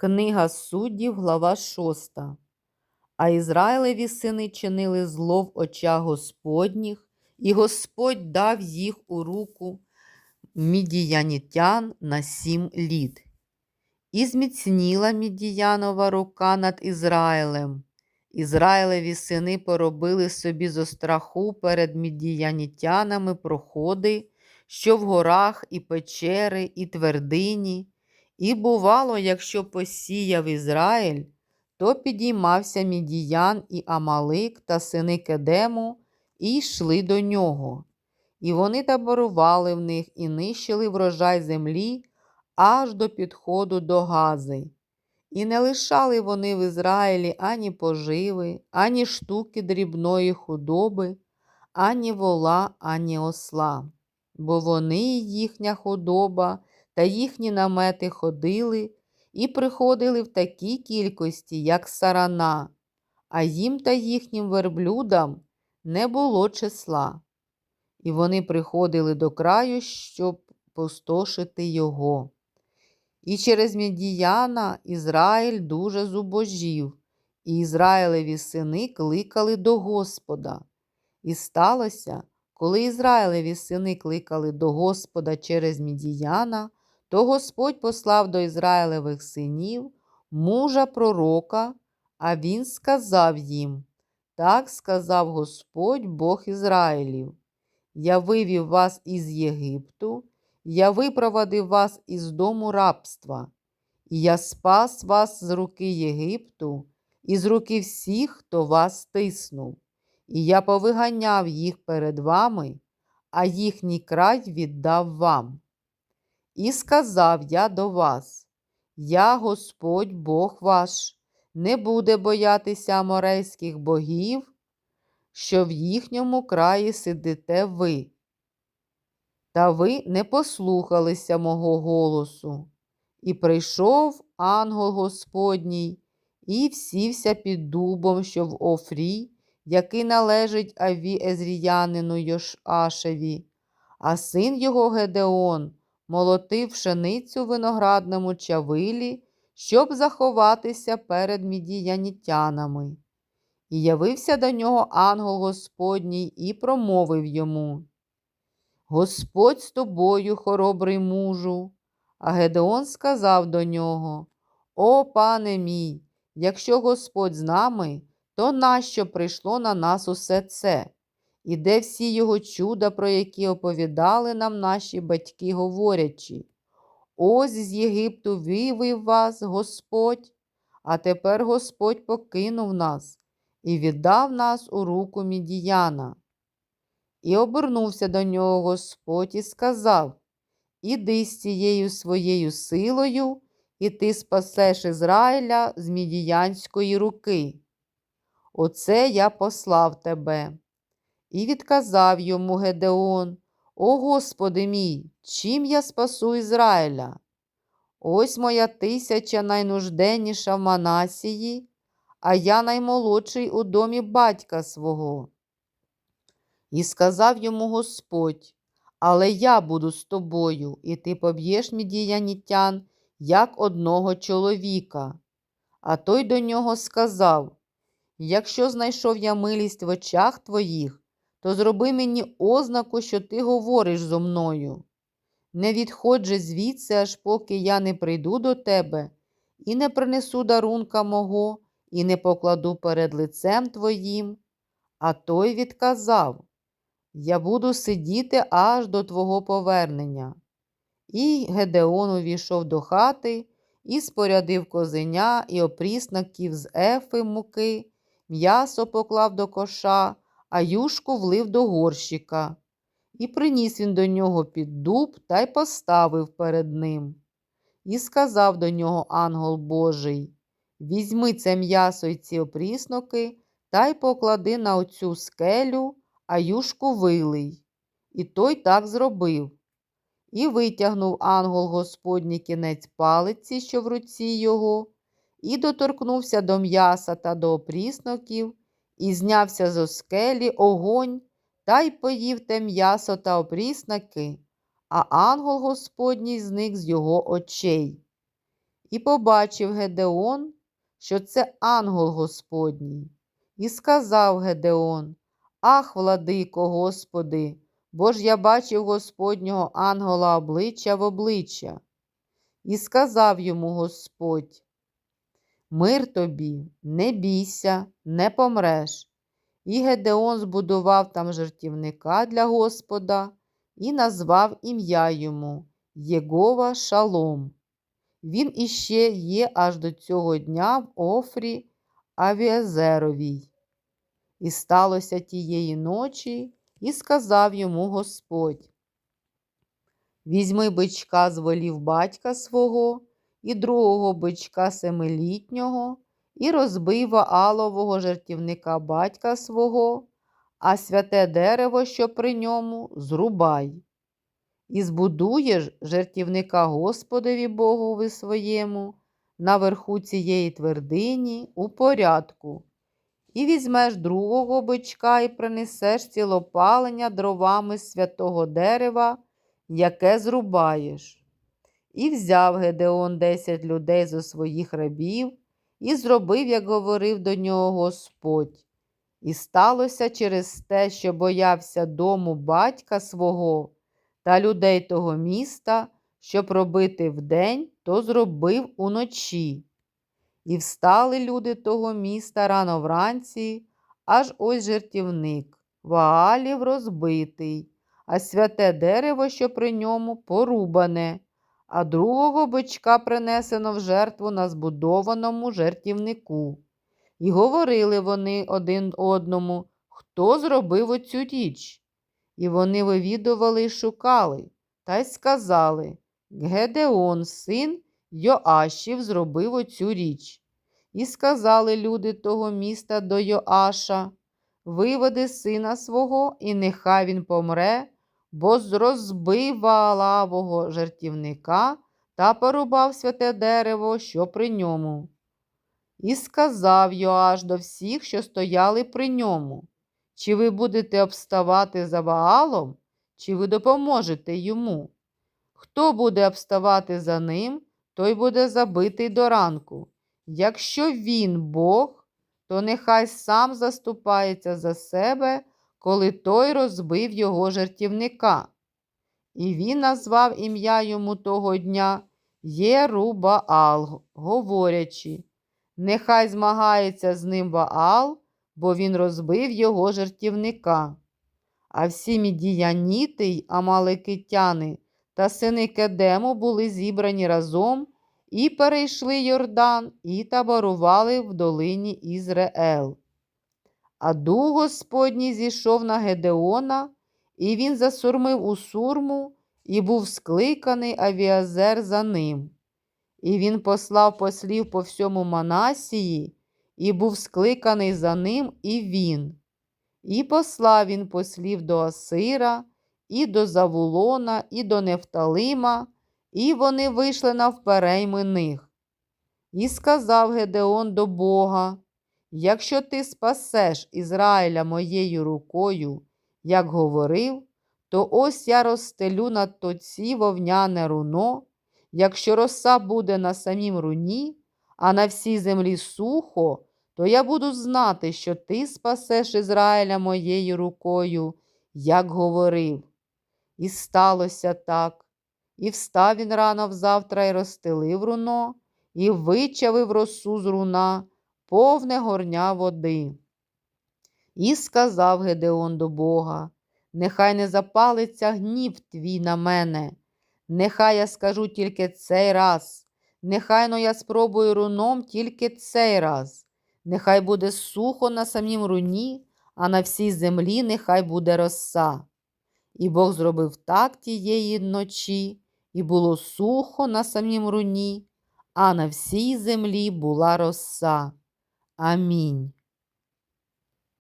Книга суддів, глава 6. А Ізраїлеві сини чинили зло в очах Господніх, і Господь дав їх у руку мідіянітян на сім літ. І зміцніла мідіянова рука над Ізраїлем. Ізраїлеві сини поробили собі зо страху перед мідіянітянами проходи, що в горах, і печери, і твердині. І бувало, якщо посіяв Ізраїль, то підіймався Мідіян і Амалик та сини Кедему і йшли до нього. І вони таборували в них і нищили врожай землі аж до підходу до Гази. І не лишали вони в Ізраїлі ані поживи, ані штуки дрібної худоби, ані вола, ані осла. Бо вони й їхня худоба та їхні намети ходили і приходили в такій кількості, як сарана, а їм та їхнім верблюдам не було числа. І вони приходили до краю, щоб пустошити його. І через Медіяна Ізраїль дуже зубожів, і Ізраїлеві сини кликали до Господа. І сталося, коли Ізраїлеві сини кликали до Господа через Мідіяна, то Господь послав до Ізраїлевих синів мужа пророка, а він сказав їм: Так сказав Господь Бог Ізраїлів. Я вивів вас із Єгипту, я випровадив вас із дому рабства, і я спас вас з руки Єгипту і з руки всіх, хто вас стиснув, і я повиганяв їх перед вами, а їхній край віддав вам. І сказав я до вас: Я, Господь Бог ваш, не буде боятися аморейських богів, що в їхньому краї сидите ви. Та ви не послухалися мого голосу. І прийшов ангел Господній і всівся під дубом, що в Офрі, який належить Аві Езріянину Йошашеві, а син його Гедеон молотив пшеницю виноградному чавилі, щоб заховатися перед мідіянітянами. І явився до нього ангел Господній і промовив йому: Господь з тобою, хоробрий мужу. А Гедеон сказав до нього: О, пане мій, якщо Господь з нами, то нащо прийшло на нас усе це? І де всі його чуда, про які оповідали нам наші батьки, говорячи, ось з Єгипту вивів вас Господь, а тепер Господь покинув нас і віддав нас у руку Мідіяна. І обернувся до нього Господь і сказав: Іди з цією своєю силою, і ти спасеш Ізраїля з мідіянської руки. Оце я послав тебе. І відказав йому Гедеон, О Господи мій, чим я спасу Ізраїля? Ось моя тисяча найнужденніша в Манасії, а я наймолодший у домі батька свого. І сказав йому Господь, але я буду з тобою, і ти поб'єш мідіянітян, як одного чоловіка. А той до нього сказав: Якщо знайшов я милість в очах твоїх, то зроби мені ознаку, що ти говориш зо мною. Не відходь звідси, аж поки я не прийду до тебе, і не принесу дарунка мого, і не покладу перед лицем твоїм. А той відказав: Я буду сидіти аж до твого повернення. І Гедеон увійшов до хати і спорядив козеня і опріснаків з ефи муки, м'ясо поклав до коша а юшку влив до горщика. І приніс він до нього під дуб та й поставив перед ним. І сказав до нього ангел Божий Візьми це м'ясо й ці опрісноки та й поклади на оцю скелю, а юшку вилий. І той так зробив. І витягнув ангел Господній кінець палиці, що в руці його, і доторкнувся до м'яса та до опрісноків, і знявся зо скелі огонь та й поїв те м'ясо та опріснаки, а ангел Господній зник з його очей. І побачив Гедеон, що це ангел Господній. І сказав Гедеон: Ах, владико, Господи, бо ж я бачив Господнього ангела обличчя в обличчя. І сказав йому Господь: Мир тобі, не бійся, не помреш. І Гедеон збудував там жертівника для Господа і назвав ім'я йому Єгова Шалом. Він іще є аж до цього дня в Офрі Авіазеровій. І сталося тієї ночі, і сказав йому Господь: Візьми бичка з волів батька свого і другого бичка семилітнього, і розбий Ваалового жертівника батька свого, а святе дерево, що при ньому, зрубай. І збудуєш жертівника Господові Богові своєму на верху цієї твердині у порядку, і візьмеш другого бичка і принесеш цілопалення дровами святого дерева, яке зрубаєш. І взяв Гедеон десять людей зо своїх рабів і зробив, як говорив до нього Господь. І сталося через те, що боявся дому батька свого та людей того міста, щоб робити вдень, то зробив уночі. І встали люди того міста рано вранці, аж ось жертівник, Ваалів розбитий, а святе дерево, що при ньому, порубане, а другого бичка принесено в жертву на збудованому жертівнику. І говорили вони один одному, хто зробив оцю річ. І вони вивідували й шукали, та й сказали Гедеон, син Йоашів, зробив оцю річ. І сказали люди того міста до Йоаша Виведи сина свого, і нехай він помре, бо розбив Ваалавого жертівника та порубав святе дерево, що при ньому. І сказав Йоаш до всіх, що стояли при ньому. Чи ви будете обставати за Ваалом, чи ви допоможете йому? Хто буде обставати за ним, той буде забитий до ранку. Якщо він Бог, то нехай сам заступається за себе, коли той розбив його жертівника. І він назвав ім'я йому того дня Єрубаал, говорячи, нехай змагається з ним Ваал, бо він розбив його жертівника. А всі мідіяніти й амаликитяни та сини Кедему були зібрані разом і перейшли Йордан, і таборували в долині Ізраел. А дух Господній зійшов на Гедеона, і він засурмив у сурму, і був скликаний авіазер за ним. І він послав послів по всьому Манасії, і був скликаний за ним і він. І послав він послів до Асира, і до Завулона, і до Нефталима, і вони вийшли навперейми них. І сказав Гедеон до Бога: Якщо ти спасеш Ізраїля моєю рукою, як говорив, то ось я розстелю на тоці вовняне руно, якщо роса буде на самім руні, а на всій землі сухо, то я буду знати, що ти спасеш Ізраїля моєю рукою, як говорив. І сталося так. І встав він рано взавтра і розстелив руно, і вичавив росу з руна, повне горня води. І сказав Гедеон до Бога: Нехай не запалиться гнів твій на мене, нехай я скажу тільки цей раз, нехай но я спробую руном тільки цей раз, нехай буде сухо на самім руні, а на всій землі нехай буде роса. І Бог зробив так тієї ночі, і було сухо на самім руні, а на всій землі була роса. Амінь.